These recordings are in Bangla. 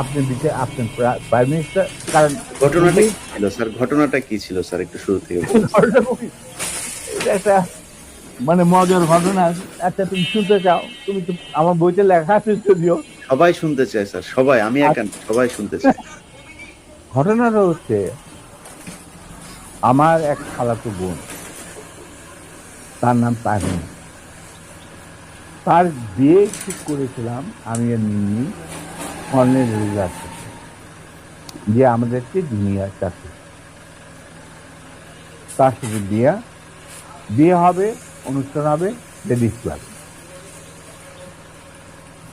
আপনি দিতে আপনি প্রাইম মিনিস্টার কারণ ঘটনাটা কি ছিল স্যার? ঘটনাটা কি ছিল স্যার? একটু শুরু থেকে একটা মানে মজার ঘটনা। আচ্ছা তুমি শুনতে চাও? তুমি তো আমার বইতে লেখা আছে যদিও। সবাই শুনতে চায় স্যার। সবাই আমি একা সবাই শুনতে চায় ঘটনাটা হচ্ছে আমার এক খালাতো বোন তার নাম তাহিন। তার বিয়ে ঠিক করেছিলাম আমি আর নিম্নি কর্নেল রিজার্ভ যে আমাদেরকে দুনিয়া চাকরি তার সাথে বিয়ে বিয়ে হবে, অনুষ্ঠান হবে লেডিস ক্লাব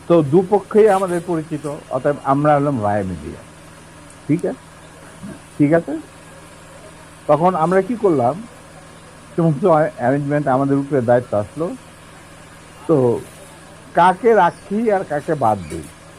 তো দুপক্ষেই আমাদের পরিচিত, অতএব আমরা হলাম রায় মিডিয়া। ঠিক আছে? ঠিক আছে? তখন আমরা কি করলাম? সমস্ত অ্যারেঞ্জমেন্ট আমাদের উপরে দায়িত্ব আসলো। তো কাকে রাখি আর কাকে বাদ দিই?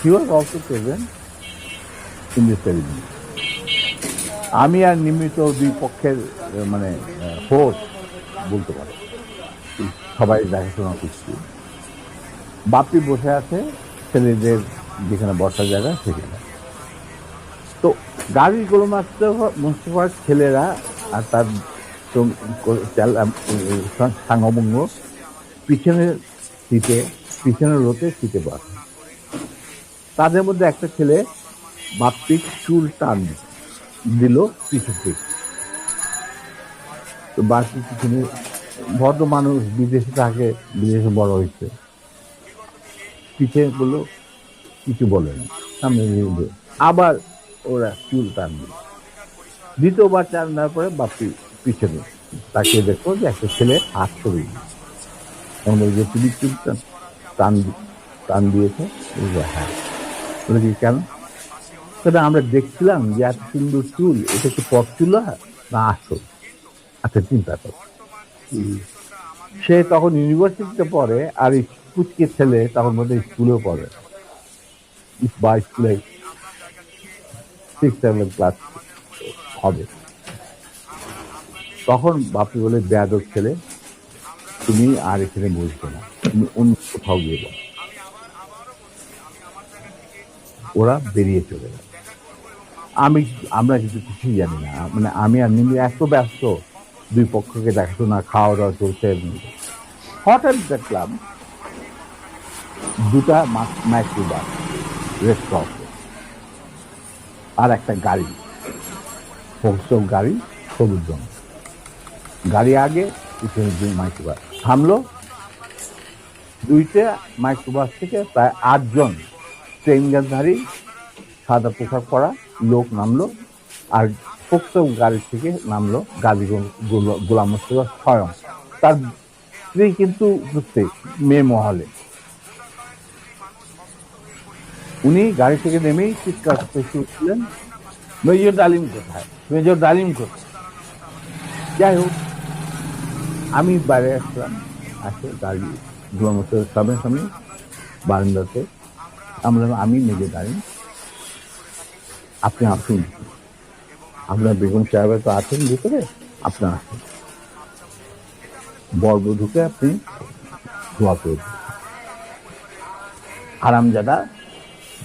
He was also present in this ceremony আমি আর নিমিত দুই পক্ষের মানে হোস্ট বলতে পারো। সবাই দেখাশোনা করছি। বাপ্পি বসে আছে, ছেলেদের যেখানে বসার জায়গা সেখানে। তো গাড়িগুলো মাত্র মুস্তফার ছেলেরা আর তার সাঙ্গভঙ্গ পিছনের সিটে পিছনের রোতে সিটে বসে। তাদের মধ্যে একটা ছেলে বাপ্পিক চুল টান দিল পিছু থেকে তো বাকি পিছনে ভদ্র মানুষ, বিদেশে থাকে, বিদেশে বড় হয়েছে। পিছিয়ে বলল, কিছু বলে না। সামনে। আবার ওরা চুল টান দিল। দ্বিতীয়বার টান দেওয়ার পরে বাপি পিছনে তাকে দেখো যে একটা ছেলে হাত ছড়ি তখন যে চুলি চুল টান টান দিয়েছে। হ্যাঁ বলে কি কেন? সেটা আমরা দেখছিলাম যে এত সুন্দর চুল, এটা কি পথ চুল না আসল? আচ্ছা চিন্তা কর। সে তখন ইউনিভার্সিটিতে পড়ে আর পুচকে ছেলে তখন মধ্যে স্কুলেও পড়ে। বা স্কুলে সিক্স সেভেন ক্লাস হবে। তখন বাপি বলে, বেয়াদব ছেলে, তুমি আর এখানে বসবে না। তুমি অন্য কোথাও গিয়ে বলো ওরা বেরিয়ে চলে গেল আমি, আমরা কিছু কিছুই জানি না। মানে আমি আর নিমি এত ব্যস্ত, দুই পক্ষকে দেখাশোনা খাওয়া দাওয়া চলছে। হঠাৎ দেখলাম দুটা মাইক্রো বাস রেড আর একটা গাড়ি হোকসব গাড়ি, সবুজ রঙ গাড়ি আগে, পিছনে দুই মাইক্রোবাস। থামলো, দুইটা মাইক্রোবাস থেকে প্রায় আটজন ট্রেনগানধারী সাদা পোশাক পরা, লোক নামলো, আর হোকসব গাড়ি থেকে নামলো গাজী গোলাম মোস্তফা স্বয়ং। তার স্ত্রী কিন্তু উপস্থিত, মেয়ে মহলে। উনি গাড়ি থেকে নেমেই চিৎকার করতে শুরু করলেন, মেজর ডালিম কোথায়? মেজর ডালিম কোথায়? যাই হোক, আমি বাইরে আসলাম, আসে গাড়ি গোলামত সামনে সামনে, বারান্দাতে আমরা, আমি মেজর ডালিম আপনি আসুন। আপনার বেগম সাহেব তো আছেন ভিতরে, আপনার আসুন। বর্বধূকে আপনি দোয়া করে দিন। আরামজাদা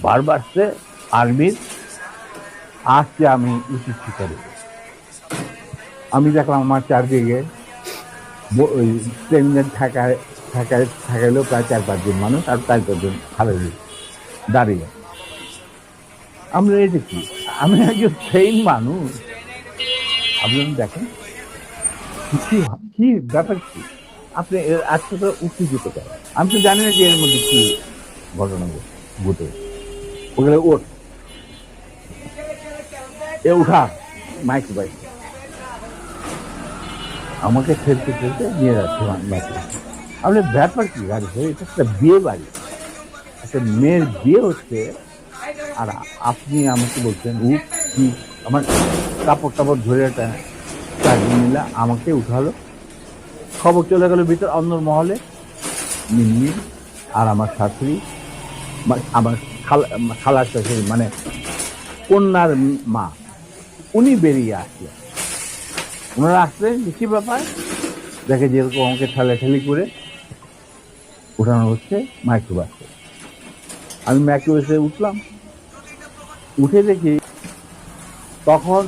বারবার সে আর্মির আসছে আমি উচিত শিকারে আমি দেখলাম আমার চারদিকে ট্রেনের ঠেকায় ঠেকায় ঠেকাইলো প্রায় চার পাঁচজন মানুষ আর চার পাঁচজন খালে দাঁড়িয়ে। আমরা এই দেখি আমি একজন ট্রেন মানুষ। আপনি দেখেন, কি কি ব্যাপার কি? আপনি আজকে তো উত্তেজিত করেন আমি তো জানি না যে এর মধ্যে কি ঘটনা ঘটে। ওগুলো ওঠ। এ, উঠা। মাইক বাইক আমাকে ঠেলতে ঠেলতে নিয়ে যাচ্ছে মাইক। আপনি ব্যাপার কি? গাড়ি এটা একটা বিয়ে বাড়ি। একটা মেয়ের বিয়ে হচ্ছে, আর আপনি আমাকে বলছেন, উ, কি? আমার কাপড় টাপড় ধরে নিলে আমাকে উঠালো। খবর চলে গেল ভিতর অন্য মহলে। মিন্নি আর আমার শাশুড়ি আমার খালা খালার শাশুড়ি মানে কন্যার মা, উনি বেরিয়ে আসলেন ওনারা আসলেন, কি ব্যাপার? দেখে যেরকম আমাকে ঠেলাঠেলি করে উঠানো হচ্ছে, মাইক্রোবাসে। আমি মাইক্রোবাসে উঠলাম। উঠে দেখি তখন